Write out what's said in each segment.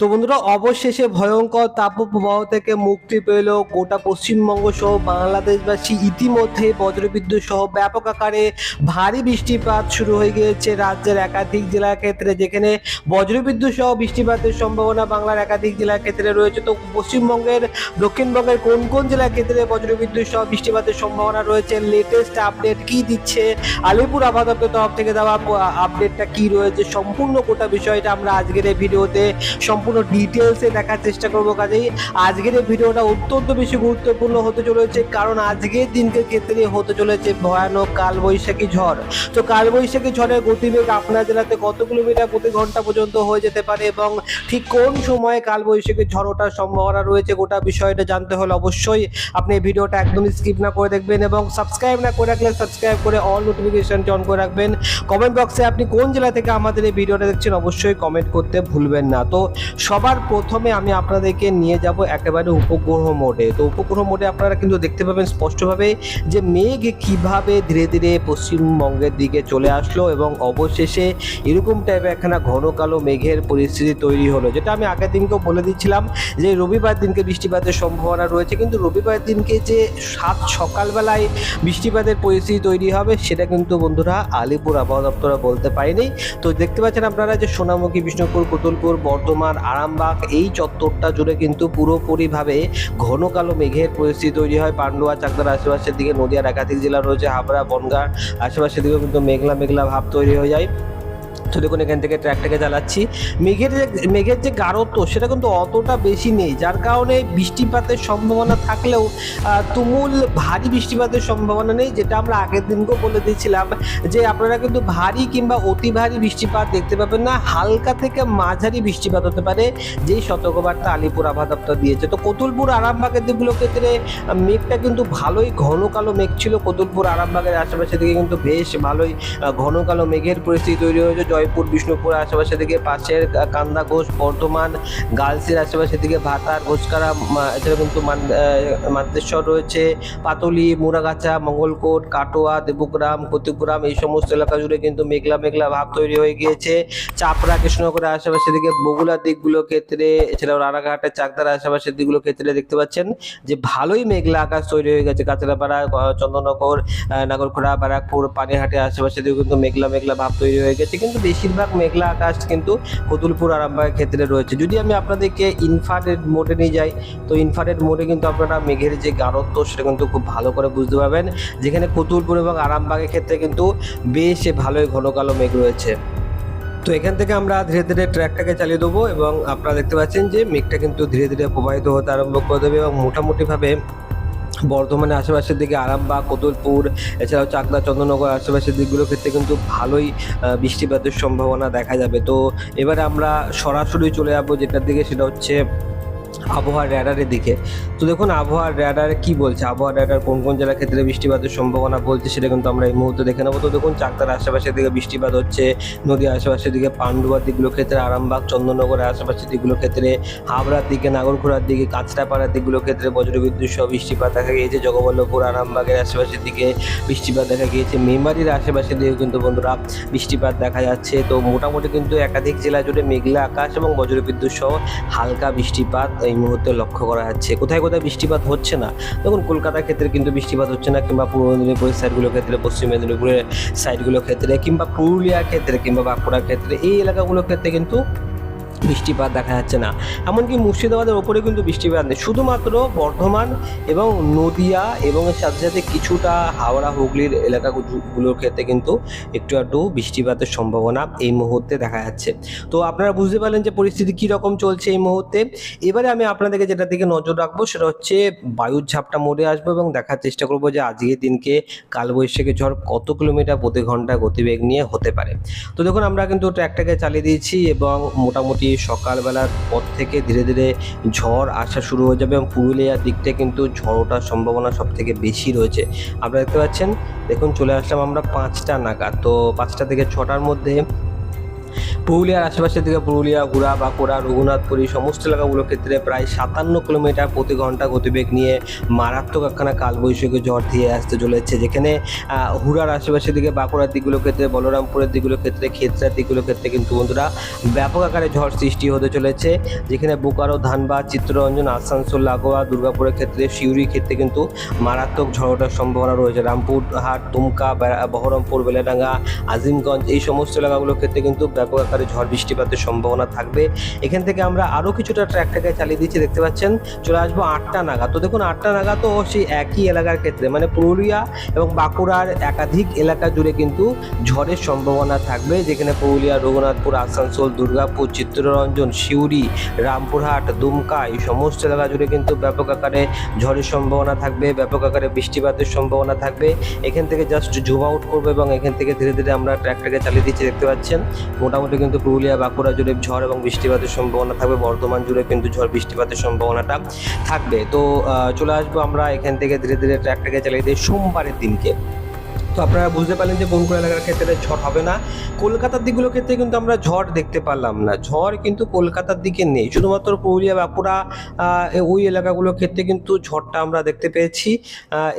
তো বন্ধুরা, অবশেষে ভয়ঙ্কর তাপপ্রবাহ থেকে মুক্তি পেল গোটা পশ্চিমবঙ্গ সহ বাংলাদেশবাসী। ইতিমধ্যে বজ্রবিদ্যুৎ সহ ব্যাপক আকারে ভারী বৃষ্টিপাত শুরু হয়ে গিয়েছে রাজ্যের একাধিক জেলার ক্ষেত্রে, যেখানে বজ্রবিদ্যুৎ সহ বৃষ্টিপাতের সম্ভাবনা বাংলার একাধিক জেলার ক্ষেত্রে রয়েছে। তো পশ্চিমবঙ্গের, দক্ষিণবঙ্গের কোন কোন জেলার ক্ষেত্রে বজ্রবিদ্যুৎ সহ বৃষ্টিপাতের সম্ভাবনা রয়েছে? লেটেস্ট আপডেট কি দিচ্ছে? আলিপুর দপ্তর তরফ থেকে দেওয়া আপডেটটা কি রয়েছে? সম্পূর্ণ গোটা বিষয়টা আমরা আজকের এই ভিডিওতে সম্পূর্ণ ডিটেলসে দেখার চেষ্টা করব কাজেই। আজকের এই ভিডিওটা অত্যন্ত বেশি গুরুত্বপূর্ণ হতে চলেছে, কারণ আজকের দিনকে ক্ষেত্রে হতে চলেছে ভয়ানক কালবৈশাখী ঝড়। তো কালবৈশাখী ঝড়ের গতিবেগ আপনার জেলাতে কত কিলোমিটার প্রতি ঘণ্টা পর্যন্ত হয়ে যেতে পারে এবং ঠিক কোন সময়ে কালবৈশাখী ঝড় ওঠার সম্ভাবনা রয়েছে গোটা বিষয়টা জানতে হলে অবশ্যই আপনি এই ভিডিওটা একদমই স্কিপ না করে দেখবেন এবং সাবস্ক্রাইব না করে রাখলে সাবস্ক্রাইব করে অল নোটিফিকেশনটি অন করে রাখবেন। কমেন্ট বক্সে আপনি কোন জেলা থেকে আমাদের এই ভিডিওটা দেখছেন অবশ্যই কমেন্ট করতে ভুলবেন না। তো সবার প্রথমে আমি আপনাদেরকে নিয়ে যাব একেবারে উপগ্রহ মোডে। তো উপগ্রহ মোডে আপনারা কিন্তু দেখতে পাবেন স্পষ্টভাবে যে মেঘ কীভাবে ধীরে ধীরে পশ্চিমবঙ্গের দিকে চলে আসলো এবং অবশেষে এরকম টাইপের একখানা ঘন কালো মেঘের পরিস্থিতি তৈরি হলো। যেটা আমি আগের দিনকেও বলে দিচ্ছিলাম যে রবিবার দিনকে বৃষ্টিপাতের সম্ভাবনা রয়েছে, কিন্তু রবিবার দিনকে যে সাত সকালবেলায় বৃষ্টিপাতের পরিস্থিতি তৈরি হবে, সেটা কিন্তু বন্ধুরা আলিপুর আবহাওয়া দপ্তর বলতে পারেনি। তো দেখতে পাচ্ছেন আপনারা যে সোনামুখী, বিষ্ণুপুর কুতুলপুর বর্ধমান আরামবাগ, এই চত্বরটা জুড়ে কিন্তু পুরোপুরিভাবে ঘন কালো মেঘের পরিস্থিতি তৈরি হয়। পান্ডুয়া, চাকদার আশেপাশের দিকে নদিয়ার একাধিক জেলা রয়েছে, হাবড়া, বনগাঁ, আশেপাশের দিকেও কিন্তু মেঘলা মেঘলা ভাব তৈরি হয়ে যায়। তো দেখুন, এখান থেকে ট্র্যাকটাকে চালাচ্ছি। মেঘের যে মেঘের যে গাঢ়ত্ব, সেটা কিন্তু অতটা বেশি নেই। যার কারণে বৃষ্টিপাতের সম্ভাবনা থাকলেও তুমুল ভারী বৃষ্টিপাতের সম্ভাবনা নেই, যেটা আমরা আগের দিনকেও বলে দিয়েছিলাম, যে আপনারা কিন্তু ভারী কিংবা অতি ভারী বৃষ্টিপাত দেখতে পাবেন না, হালকা থেকে মাঝারি বৃষ্টিপাত হতে পারে, যেই সতর্কবার্তা আলিপুর আবহাওয়া দপ্তর দিয়েছে। তো কতুলপুর আরামবাগের দিকগুলো ক্ষেত্রে মেঘটা কিন্তু ভালোই ঘন কালো মেঘ ছিল। কতুলপুর আরামবাগের আশেপাশে দিকে কিন্তু বেশ ভালোই ঘন কালো মেঘের পরিস্থিতি তৈরি হয়েছে। জয়পুর, বিষ্ণুপুর আশেপাশে দিকে পাশের কান্দা ঘোষ, বর্ধমান গার্লসের আশেপাশে দিকে ভাতার, ঘোষকারা এছাড়া কিন্তু মান- মান্তেশ্বর রয়েছে, পাতলি মুরাগাছা মঙ্গলকোট, কাটোয়া, দেবগ্রাম, কতিগ্রাম, এই সমস্ত এলাকা জুড়ে কিন্তু মেঘলা মেঘলা ভাব তৈরি হয়ে গিয়েছে। চাপড়া কৃষ্ণনগরের আশেপাশে দিকে বগুড়ার দিকগুলো ক্ষেত্রে, এছাড়াও রানাঘাটের চাকদার আশেপাশের দিকগুলো ক্ষেত্রে দেখতে পাচ্ছেন যে ভালোই মেঘলা আকাশ তৈরি হয়ে গেছে। কাঁচরাপাড়া চন্দননগর নাগরখোড়া ব্যারাকপুর, পানিহাটের আশেপাশে দিকেও কিন্তু মেঘলা মেঘলা ভাব তৈরি হয়ে গেছে। কিন্তু বেশিরভাগ মেঘলা আকাশ কিন্তু কতুলপুর আরামবাগের ক্ষেত্রে রয়েছে। যদি আমি আপনাদেরকে ইনফারেড মোডে নিয়ে যাই, তো ইনফারেড মোডে কিন্তু আপনারা মেঘের যে গাঢ়ত্ব, সেটা কিন্তু খুব ভালো করে বুঝতে পারবেন। যেখানে কতুলপুর এবং আরামবাগের ক্ষেত্রে কিন্তু বেশ ভালোই ঘন কালো মেঘ রয়েছে। তো এখান থেকে আমরা ধীরে ধীরে ট্র্যাকটাকে চালিয়ে দেবো এবং আপনারা দেখতে পাচ্ছেন যে মেঘটা কিন্তু ধীরে ধীরে প্রবাহিত হতে আরম্ভ করে দেবে এবং মোটামুটিভাবে বর্ধমানের আশেপাশের দিকে আরামবাগ কোদলপুর এছাড়াও চাকদা, চন্দ্রনগর আশেপাশের দিকগুলোর ক্ষেত্রে কিন্তু ভালোই বৃষ্টিপাতের সম্ভাবনা দেখা যাবে। তো এবারে আমরা সরাসরি চলে যাব যেটার দিকে সেটা হচ্ছে আবহাওয়ার র্যাডারের দিকে। তো দেখুন, আবহাওয়ার র্যাডার কি বলছে? আবহাওয়ার র্যাডার কোন কোন জেলার ক্ষেত্রে বৃষ্টিপাতের সম্ভাবনা বলছে সেটা কিন্তু আমরা এই মুহূর্তে দেখে নেব। তো দেখুন, চাকদার আশেপাশের দিকে বৃষ্টিপাত হচ্ছে, নদীর আশেপাশের দিকে পান্ডুয়ার দিকগুলোর ক্ষেত্রে আরামবাগ, চন্দননগরের আশেপাশের দিকগুলোর ক্ষেত্রে হাবড়ার দিকে নাগরখোড়ার দিকে, কাঁচরাপাড়ার দিকগুলোর ক্ষেত্রে বজ্রবিদ্যুৎ সহ বৃষ্টিপাত দেখা গিয়েছে। জগবল্লভপুর, আরামবাগের আশেপাশের দিকে বৃষ্টিপাত দেখা গিয়েছে। মেমারির আশেপাশের দিকেও কিন্তু বন্ধুরা বৃষ্টিপাত দেখা যাচ্ছে। তো মোটামুটি কিন্তু একাধিক জেলা জুড়ে মেঘলা আকাশ এবং বজ্রবিদ্যুৎ সহ হালকা বৃষ্টিপাত এই মুহূর্তে লক্ষ্য করা যাচ্ছে। কোথায় কোথায় বৃষ্টিপাত হচ্ছে না? দেখুন, কলকাতার ক্ষেত্রে কিন্তু বৃষ্টিপাত হচ্ছে না, কিংবা পূর্ব মেদিনীপুরের সাইডগুলোর ক্ষেত্রে, পশ্চিম মেদিনীপুরের সাইডগুলোর ক্ষেত্রে, কিংবা পুরুলিয়ার ক্ষেত্রে, কিংবা বাঁকুড়ার ক্ষেত্রে, এই এলাকাগুলোর ক্ষেত্রে কিন্তু বৃষ্টিপাত দেখা যাচ্ছে না। এমনকি মুর্শিদাবাদের ওপরে কিন্তু বৃষ্টিপাত নেই। শুধুমাত্র বর্ধমান এবং নদিয়া এবং সাথে সাথে কিছুটা হাওড়া, হুগলির এলাকাগুলোর ক্ষেত্রে কিন্তু একটু একটু বৃষ্টিপাতের সম্ভাবনা এই মুহূর্তে দেখা যাচ্ছে। তো আপনারা বুঝতে পারলেন যে পরিস্থিতি কী রকম চলছে এই মুহূর্তে। এবারে আমি আপনাদেরকে যেটা দিকে নজর রাখব সেটা হচ্ছে বায়ুর ঝাপটা মরে আসব এবং দেখার চেষ্টা করব যে আজকের দিনকে কালবৈশাখী ঝড় কত কিলোমিটার প্রতি ঘণ্টা গতিবেগ নিয়ে হতে পারে। তো দেখুন, আমরা কিন্তু ট্র্যাকটাকে চালিয়ে দিয়েছি এবং মোটামুটি সকালবেলার পর থেকে ধীরে ধীরে ঝড় আসা শুরু হয়ে যাবে এবং পুরুলিয়ার দিকটা কিন্তু ঝড় ওঠার সম্ভাবনা সব থেকে বেশি রয়েছে। আপনারা দেখতে পাচ্ছেন, দেখুন চলে আসলাম আমরা পাঁচটা নাগাদ। তো পাঁচটা থেকে ছটার মধ্যে পুরুলিয়ার আশেপাশের দিকে পুরুলিয়া, গুড়া, বাঁকুড়া, রঘুনাথপুর সমস্ত এলাকাগুলোর ক্ষেত্রে প্রায় সাতান্ন কিলোমিটার প্রতি ঘণ্টা গতিবেগ নিয়ে মারাত্মক একখানা কালবৈশাখী ঝড় দিয়ে আসতে চলেছে, যেখানে হুড়ার আশেপাশের দিকে বাঁকুড়ার দিকগুলোর ক্ষেত্রে, বলরামপুরের দিকগুলোর ক্ষেত্রে ক্ষেত্রার দিকগুলোর ক্ষেত্রে কিন্তু বন্ধুরা ব্যাপক আকারে ঝড় সৃষ্টি হতে চলেছে, যেখানে বোকারো ধানবাদ চিত্তরঞ্জন, আসানসোল, লাগোয়া, দুর্গাপুরের ক্ষেত্রে, সিউড়ির ক্ষেত্রে কিন্তু মারাত্মক ঝড় ওঠার সম্ভাবনা রয়েছে, রামপুরহাট দুমকা বে- বহরমপুর, বেলাডাঙ্গা, আজিমগঞ্জ এই সমস্ত এলাকাগুলোর ক্ষেত্রে কিন্তু ব্যাপক আকারে ঝড় বৃষ্টিপাতের সম্ভাবনা থাকবে। এখান থেকে আমরা আরও কিছুটা ট্র্যাকটাকে চালিয়ে দিচ্ছি, দেখতে পাচ্ছেন? চলে আসব আটটা নাগাদ। তো দেখুন, আটটা নাগাদ তো সেই একই এলাকার ক্ষেত্রে মানে পুরুলিয়া এবং বাঁকুড়ার একাধিক এলাকা জুড়ে কিন্তু ঝড়ের সম্ভাবনা থাকবে। যেখানে পুরুলিয়া, রঘুনাথপুর, আসানসোল, দুর্গাপুর, চিত্তরঞ্জন, সিউড়ি, রামপুরহাট, দুমকা এই সমস্ত এলাকা জুড়ে কিন্তু ব্যাপক আকারে ঝড়ের সম্ভাবনা থাকবে, ব্যাপক আকারে বৃষ্টিপাতের সম্ভাবনা থাকবে। এখান থেকে জাস্ট জুম আউট করব এবং এখান থেকে ধীরে ধীরে আমরা ট্র্যাকটাকে চালিয়ে দিচ্ছি, দেখতে পাচ্ছেন? মোটামুটি কিন্তু পুরুলিয়া, বাঁকুড়া জুড়ে ঝড় এবং বৃষ্টিপাতের সম্ভাবনা থাকবে। বর্ধমান জুড়ে কিন্তু ঝড় বৃষ্টিপাতের সম্ভাবনাটা থাকবে। তো চলে আসব আমরা এখান থেকে ধীরে ধীরে ট্র্যাকটাকে চালিয়ে দিই সোমবারের দিনকে। তো আপনারা বুঝতে পারলেন যে কোন কোন এলাকার ক্ষেত্রে ঝড় হবে না। কলকাতার দিকগুলোর ক্ষেত্রে কিন্তু আমরা ঝড় দেখতে পারলাম না। ঝড় কিন্তু কলকাতার দিকে নেই। শুধুমাত্র পুরুলিয়া, বাঁকুড়া ওই এলাকাগুলোর ক্ষেত্রে কিন্তু ঝড়টা আমরা দেখতে পেয়েছি।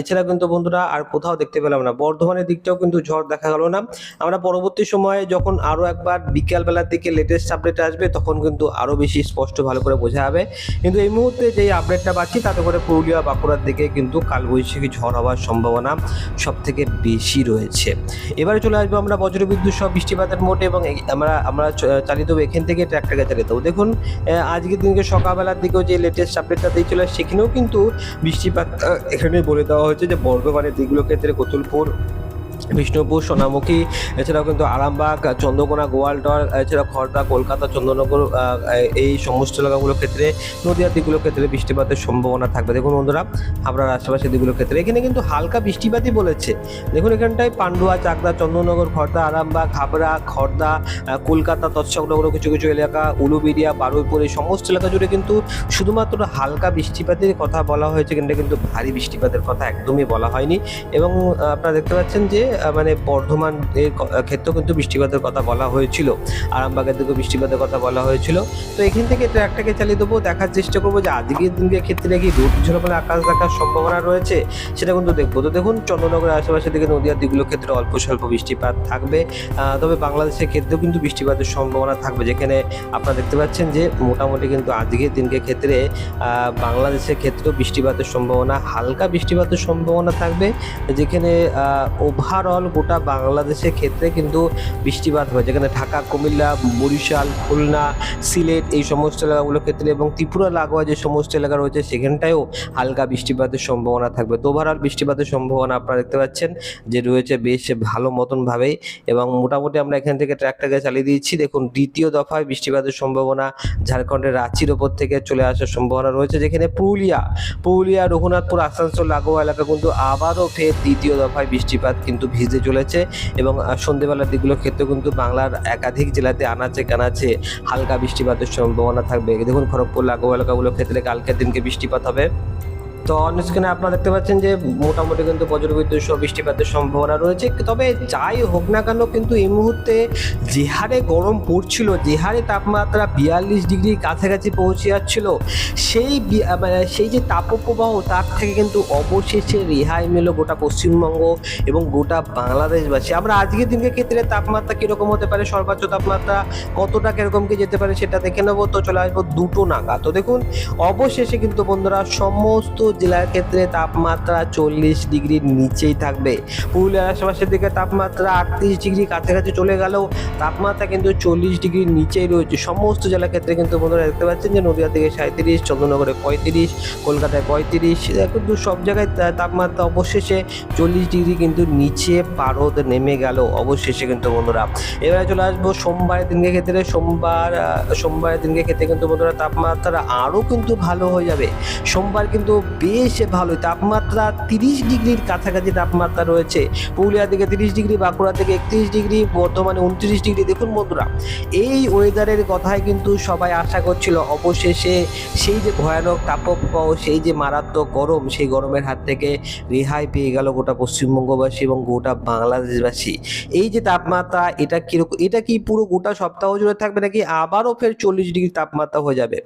এছাড়া কিন্তু বন্ধুরা আর কোথাও দেখতে পেলাম না। বর্ধমানের দিকটাও কিন্তু ঝড় দেখা গেল না। আমরা পরবর্তী সময়ে যখন আরও একবার বিকালবেলার দিকে লেটেস্ট আপডেট আসবে, তখন কিন্তু আরও বেশি স্পষ্ট ভালো করে বোঝা যাবে। কিন্তু এই মুহূর্তে যেই আপডেটটা পাচ্ছি, তাতে করে পুরুলিয়া, বাঁকুড়ার দিকে কিন্তু কালবৈশাখী ঝড় হওয়ার সম্ভাবনা সব থেকে বেশি রয়েছে। এবারে চলে আসব আমরা বজ্রবিদ্যুৎ সহ বৃষ্টিপাতের মোট এবং আমরা আমরা চালিয়ে দেবো এখান থেকে ট্র্যাক্টরকে চালিয়ে দেবো। দেখুন আজকের দিনকে সকালবেলার দিকেও যে লেটেস্ট আপডেটটা চলে সেখানেও কিন্তু বৃষ্টিপাত এখানে বলে দেওয়া হয়েছে যে বর্ধমানের দিকগুলোর ক্ষেত্রে কতুলপুর বিষ্ণুপুর, সোনামুখী, এছাড়াও কিন্তু আরামবাগ, চন্দ্রকোনা, গোয়ালটর এছাড়া খড়দা কলকাতা, চন্দ্রনগর এই সমস্ত এলাকাগুলোর ক্ষেত্রে, নদীয়ার দিকগুলোর ক্ষেত্রে বৃষ্টিপাতের সম্ভাবনা থাকবে। দেখুন বন্ধুরা আপনার আশেপাশের দিকগুলোর ক্ষেত্রে, এখানে কিন্তু হালকা বৃষ্টিপাতই বলেছে। দেখুন এখানটায় পান্ডুয়া, চাকদা, চন্দ্রনগর খড়দা আরামবাগ, হাবড়া খড়দা কলকাতা, তৎসংলগ্ন কিছু কিছু এলাকা, উলুবেড়িয়া, বারুইপুর, এই সমস্ত এলাকা জুড়ে কিন্তু শুধুমাত্র হালকা বৃষ্টিপাতের কথা বলা হয়েছে, কিন্তু কিন্তু ভারী বৃষ্টিপাতের কথা একদমই বলা হয়নি। এবং আপনারা দেখতে পাচ্ছেন যে মানে বর্ধমান এর ক্ষেত্রেও কিন্তু বৃষ্টিপাতের কথা বলা হয়েছিল। আরামবাগের দিকেও বৃষ্টিপাতের কথা বলা হয়েছিল। তো এখান থেকে ট্র্যাকটাকে চালিয়ে দেবো, দেখার চেষ্টা করব যে আজকের দিনকে ক্ষেত্রে নাকি রোদ ঝলমলে আকাশ দেখার সম্ভাবনা রয়েছে, সেটা কিন্তু দেখব। তো দেখুন, চন্দ্রনগরের আশেপাশের দিকে নদীয়ার দিকগুলোর ক্ষেত্রে অল্প স্বল্প বৃষ্টিপাত থাকবে। তবে বাংলাদেশের ক্ষেত্রেও কিন্তু বৃষ্টিপাতের সম্ভাবনা থাকবে, যেখানে আপনারা দেখতে পাচ্ছেন যে মোটামুটি কিন্তু আজকের দিনকে ক্ষেত্রে বাংলাদেশের ক্ষেত্রেও বৃষ্টিপাতের সম্ভাবনা, হালকা বৃষ্টিপাতের সম্ভাবনা থাকবে, যেখানে ওভারঅল গোটা বাংলাদেশের ক্ষেত্রে কিন্তু বৃষ্টিপাত হয় যেখানে ঢাকা, কুমিল্লা, বরিশাল, খুলনা, সিলেট এই সমস্ত এলাকাগুলোর ক্ষেত্রে এবং ত্রিপুরা, লাগোয়া যে সমস্ত এলাকা রয়েছে, সেখানটায়ও হালকা বৃষ্টিপাতের সম্ভাবনা থাকবে। তো ওভারঅল বৃষ্টিপাতের সম্ভাবনা আপনারা দেখতে পাচ্ছেন যে রয়েছে বেশ ভালো মতনভাবেই এবং মোটামুটি আমরা এখান থেকে ট্র্যাকটাকে চালিয়ে দিয়েছি। দেখুন, দ্বিতীয় দফায় বৃষ্টিপাতের সম্ভাবনা, ঝাড়খণ্ডের রাঁচির ওপর থেকে চলে আসার সম্ভাবনা রয়েছে। যেখানে পুরুলিয়া পুরুলিয়া, রঘুনাথপুর, আসানসোল, লাগোয়া এলাকা কিন্তু আবারও ফের দ্বিতীয় দফায় বৃষ্টিপাত কিন্তু ভিজে চলেছে এবং সন্ধেবেলার দিকগুলোর ক্ষেত্রে কিন্তু বাংলার একাধিক জেলাতে আনাচে কানাচে হালকা বৃষ্টিপাতের সম্ভাবনা থাকবে। দেখুন খড়গপুর, লাগোয়া এলাকাগুলোর ক্ষেত্রে কালকের দিনকে বৃষ্টিপাত হবে। তো অন স্ক্রিনে আপনারা দেখতে পাচ্ছেন যে মোটামুটি কিন্তু বজ্রবিদ্যুৎ সহ বৃষ্টিপাতের সম্ভাবনা রয়েছে। তবে যাই হোক না কেন কিন্তু এই মুহূর্তে যে হারে গরম পড়ছিল, যে হারে তাপমাত্রা বিয়াল্লিশ ডিগ্রির কাছাকাছি পৌঁছে যাচ্ছিল, সেই মানে সেই যে তাপপ্রবাহ তার থেকে কিন্তু অবশেষে রেহাই মিলল গোটা পশ্চিমবঙ্গ এবং গোটা বাংলাদেশবাসী। আমরা আজকের দিনকে ক্ষেত্রে তাপমাত্রা কীরকম হতে পারে, সর্বোচ্চ তাপমাত্রা কতটা কীরকম কি যেতে পারে সেটা দেখে নেব। তো চলে আসব দুটো নাগা তো দেখুন, অবশেষে কিন্তু বন্ধুরা সমস্ত জেলার ক্ষেত্রে তাপমাত্রা চল্লিশ ডিগ্রির নিচেই থাকবে। পুরুলিয়ার আশেপাশের দিকে তাপমাত্রা আটত্রিশ ডিগ্রি কাছাকাছি চলে গেলেও তাপমাত্রা কিন্তু চল্লিশ ডিগ্রির নিচেই রয়েছে। সমস্ত জেলার ক্ষেত্রে কিন্তু বন্ধুরা দেখতে পাচ্ছেন যে নদীয়া থেকে সাঁত্রিশ চন্দ্রনগরে পঁয়ত্রিশ, কলকাতায় পঁয়ত্রিশ কিন্তু সব জায়গায় তাপমাত্রা অবশেষে চল্লিশ ডিগ্রি কিন্তু নিচে পারদ নেমে গেল অবশেষে কিন্তু বন্ধুরা। এবারে চলে আসব সোমবারের দিনকে ক্ষেত্রে। সোমবার সোমবারের দিনকে ক্ষেত্রে কিন্তু বন্ধুরা তাপমাত্রা আরও কিন্তু ভালো হয়ে যাবে। সোমবার কিন্তু বেশ ভালো। তাপমাত্রা তিরিশ ডিগ্রির কাছাকাছি তাপমাত্রা রয়েছে। পুরুলিয়া থেকে তিরিশ ডিগ্রি, বাঁকুড়া থেকে একত্রিশ ডিগ্রি, বর্তমানে উনত্রিশ ডিগ্রি। দেখুন বন্ধুরা, এই ওয়েদারের কথাই কিন্তু সবাই আশা করছিল। অবশেষে সেই যে ভয়ানক তাপপ্রবাহ, সেই যে মারাত্মক গরম, সেই গরমের হাত থেকে রেহাই পেয়ে গেল গোটা পশ্চিমবঙ্গবাসী এবং গোটা বাংলাদেশবাসী। এই যে তাপমাত্রা, এটা কীরকম, এটা কি পুরো গোটা সপ্তাহ জুড়ে থাকবে নাকি আবারও ফের চল্লিশ ডিগ্রি তাপমাত্রা হয়ে যাবে?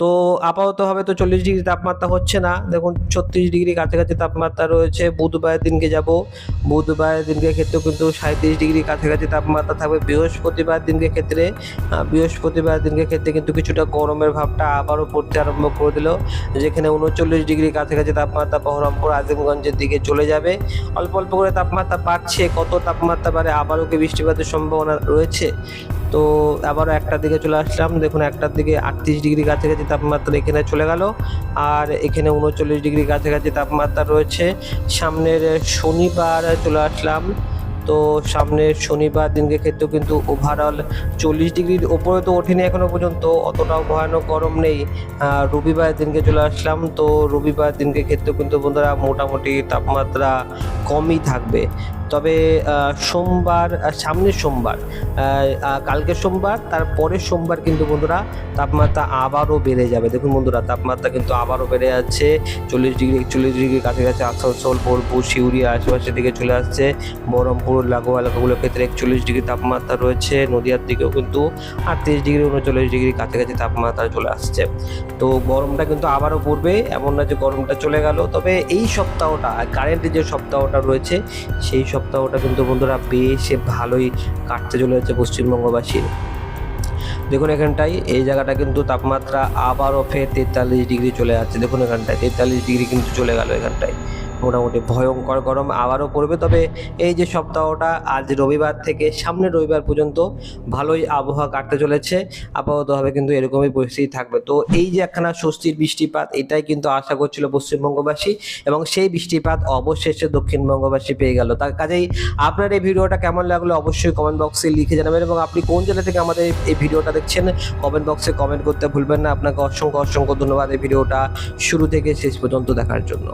তো আপাতত হবে তো চল্লিশ ডিগ্রি তাপমাত্রা হচ্ছে না। দেখুন, ছত্রিশ ডিগ্রি কাছাকাছি তাপমাত্রা রয়েছে। বুধবারের দিনকে যাব। বুধবারের দিনকে ক্ষেত্রে কিন্তু সাঁত্রিশ ডিগ্রি কাছাকাছি তাপমাত্রা থাকবে। বৃহস্পতিবার দিনকে ক্ষেত্রে বৃহস্পতিবার দিনকে ক্ষেত্রে কিন্তু কিছুটা গরমের ভাবটা আবারও পড়তে আরম্ভ করে দিল। যেখানে উনচল্লিশ ডিগ্রি কাছাকাছি তাপমাত্রা বহরমপুর, আজিমগঞ্জের দিকে চলে যাবে। অল্প অল্প করে তাপমাত্রা বাড়ছে। কত তাপমাত্রা বাড়ে আবারও কি বৃষ্টিপাতের সম্ভাবনা রয়েছে? তো আবারও একটার দিকে চলে আসলাম। দেখুন, একটার দিকে আটত্রিশ ডিগ্রি কাছাকাছি তাপমাত্রা এখানে চলে গেল। আর এখানে উনচল্লিশ ডিগ্রি কাছাকাছি তাপমাত্রা রয়েছে। সামনের শনিবার চলে আসলাম। তো সামনের শনিবার দিনকে ক্ষেত্রেও কিন্তু ওভারঅল চল্লিশ ডিগ্রির ওপরে তো ওঠেনি এখনও পর্যন্ত। অতটাও ভয়ানক গরম নেই। রবিবার দিনকে চলে আসলাম। তো রবিবার দিনকে ক্ষেত্রেও কিন্তু বন্ধুরা মোটামুটি তাপমাত্রা কমই থাকবে। তবে সোমবার সামনের সোমবার কালকের সোমবার তারপরের সোমবার কিন্তু বন্ধুরা তাপমাত্রা আবারও বেড়ে যাবে। দেখুন বন্ধুরা, তাপমাত্রা কিন্তু আবারও বেড়ে যাচ্ছে। চল্লিশ ডিগ্রি একচল্লিশ ডিগ্রি কাছাকাছি আসানসোল বোলপুর সিউড়ি আশেপাশের দিকে চলে আসছে। বহরমপুর, লাগোয়া এলাকাগুলোর ক্ষেত্রে একচল্লিশ ডিগ্রি তাপমাত্রা রয়েছে। নদিয়ার দিকেও কিন্তু আটত্রিশ ডিগ্রি, উনচল্লিশ ডিগ্রি কাছাকাছি তাপমাত্রা চলে আসছে। তো গরমটা কিন্তু আবারও পড়বে, এমন না যে গরমটা চলে গেল। তবে এই সপ্তাহটা কারেন্টের যে সপ্তাহটা রয়েছে, সেই সপ্তাহটা কিন্তু বন্ধুরা বেশ ভালোই কাটতে চলে যাচ্ছে পশ্চিমবঙ্গবাসীর। দেখুন এখানটায়, এই জায়গাটা কিন্তু তাপমাত্রা আবারও ফের তেতাল্লিশ ডিগ্রি চলে যাচ্ছে দেখুন এখানটায়, তেতাল্লিশ ডিগ্রি কিন্তু চলে গেল এখানটায়। মোটামুটি ভয়ঙ্কর গরম আবারও পড়বে। তবে এই যে সপ্তাহটা, আজ রবিবার থেকে সামনের রবিবার পর্যন্ত ভালোই আবহাওয়া কাটতে চলেছে। আপাততভাবে কিন্তু এরকমই পরিস্থিতি থাকবে। তো এই যে একখানা স্বস্তির বৃষ্টিপাত, এটাই কিন্তু আশা করছিল পশ্চিমবঙ্গবাসী এবং সেই বৃষ্টিপাত অবশেষে দক্ষিণবঙ্গবাসী পেয়ে গেল। তার কাজেই আপনার এই ভিডিওটা কেমন লাগল অবশ্যই কমেন্ট বক্সে লিখে জানাবেন এবং আপনি কোন জেলা থেকে আমাদের এই ভিডিওটা দেখছেন কমেন্ট বক্সে কমেন্ট করতে ভুলবেন না। আপনাকে অসংখ্য অসংখ্য ধন্যবাদ এই ভিডিওটা শুরু থেকে শেষ পর্যন্ত দেখার জন্য।